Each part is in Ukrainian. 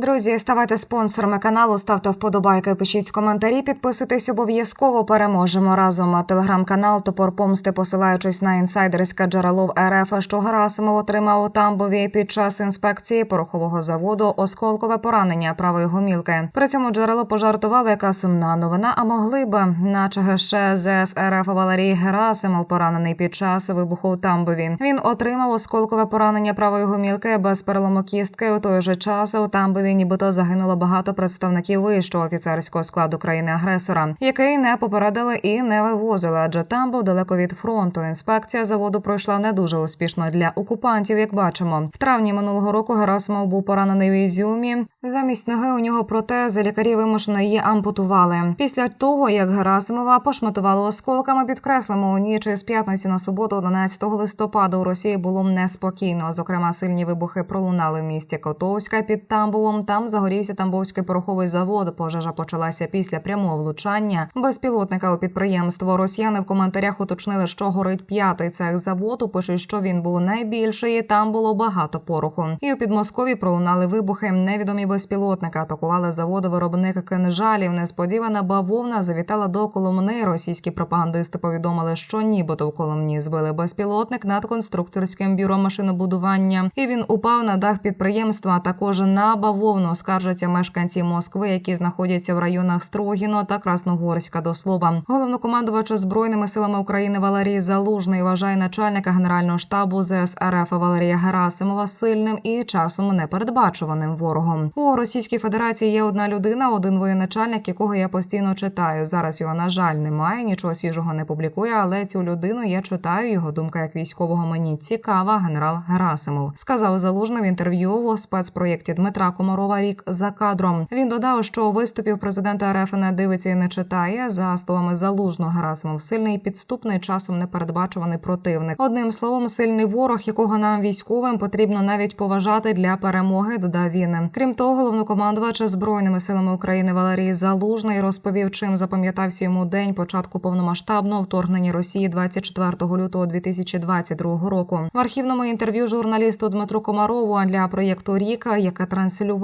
Друзі, ставайте спонсорами каналу, ставте вподобайки, пишіть коментарі, підписуйтесь обов'язково. Переможемо разом. Телеграм-канал Топор Помсти, посилаючись на інсайдерське джерело в РФ, що Герасимов отримав у Тамбові під час інспекції порохового заводу осколкове поранення правої гомілки. При цьому джерело пожартувало, яка сумна новина, а могли б, наче ще ЗС РФ Валерій Герасимов поранений під час вибуху у Тамбові. Він отримав осколкове поранення правої гомілки без перелому кістки. У той же час у Тамбові нібито загинуло багато представників вищого офіцерського складу країни-агресора, який не попередили і не вивозили, адже там був далеко від фронту. Інспекція заводу пройшла не дуже успішно для окупантів. Як бачимо, в травні минулого року Герасимов був поранений в Ізюмі. Замість ноги у нього протези лікарі вимушено її ампутували. Після того як Герасимова пошматували осколками, підкреслимо у ніч з п'ятниці на суботу, 11 листопада, у Росії було неспокійно. Зокрема, сильні вибухи пролунали в місті Котовська під Тамбовом. Там загорівся Тамбовський пороховий завод. Пожежа почалася після прямого влучання безпілотника у підприємство. Росіяни в коментарях уточнили, що горить п'ятий цех заводу. Пишуть, що він був найбільший. Там було багато пороху. І у Підмоскові пролунали вибухи. Невідомі безпілотника атакували заводи виробник кинжалів. Несподівана бавовна завітала до Коломни. Російські пропагандисти повідомили, що нібито в Коломні збили безпілотник над конструкторським бюро машинобудування, і він упав на дах підприємства. Також на бавовну скаржаться мешканці Москви, які знаходяться в районах Строгіно та Красногорська. До слова, головнокомандувач збройними силами України Валерій Залужний вважає начальника генерального штабу ЗС РФ Валерія Герасимова сильним і часом непередбачуваним ворогом. У Російській Федерації є одна людина, один воєначальник, якого я постійно читаю. Зараз його на жаль немає, нічого свіжого не публікує, але цю людину я читаю. Його думка як військового мені цікава. Генерал Герасимов сказав залужний в інтерв'ю у спецпроєкті Дмитра Комарова рік за кадром. Він додав, що виступів президента РФ не дивиться і не читає. За словами залужного Герасимов, сильний підступний часом непередбачуваний противник. Одним словом, сильний ворог, якого нам військовим потрібно навіть поважати для перемоги. Додав він. Крім того, головнокомандувач збройними силами України Валерій Залужний розповів, чим запам'ятався йому день початку повномасштабного вторгнення Росії 24 лютого 2022 року. В архівному інтерв'ю журналісту Дмитру Комарову для проєкту Ріка, яке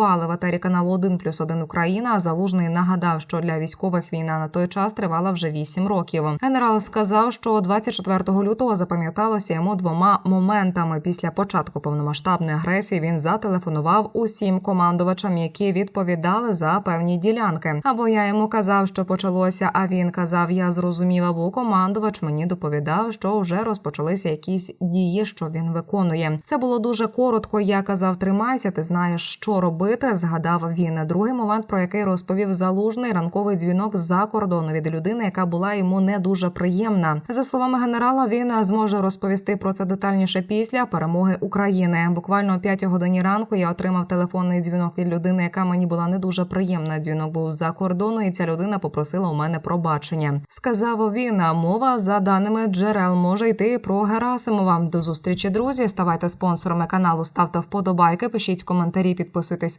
транслювали в етері каналу 1 плюс 1 Україна. Залужний нагадав, що для військових війна на той час тривала вже 8 років. Генерал сказав, що 24 лютого запам'яталося йому двома моментами. Після початку повномасштабної агресії він зателефонував усім командувачам, які відповідали за певні ділянки. Або я йому казав, що почалося. А він казав, я зрозумів, або командувач мені доповідав, що вже розпочалися якісь дії, що він виконує. Це було дуже коротко. Я казав, тримайся, ти знаєш, що робити. Згадав він. Другий момент, про який розповів залужний ранковий дзвінок з-за кордону від людини, яка була йому не дуже приємна. За словами генерала, він зможе розповісти про це детальніше після перемоги України. Буквально о 5 годині ранку я отримав телефонний дзвінок від людини, яка мені була не дуже приємна. Дзвінок був за кордону, і ця людина попросила у мене пробачення. Сказав він. Мова за даними джерел може йти про Герасимова. До зустрічі, друзі. Ставайте спонсорами каналу, ставте вподобайки, пишіть коментарі, підписуйтесь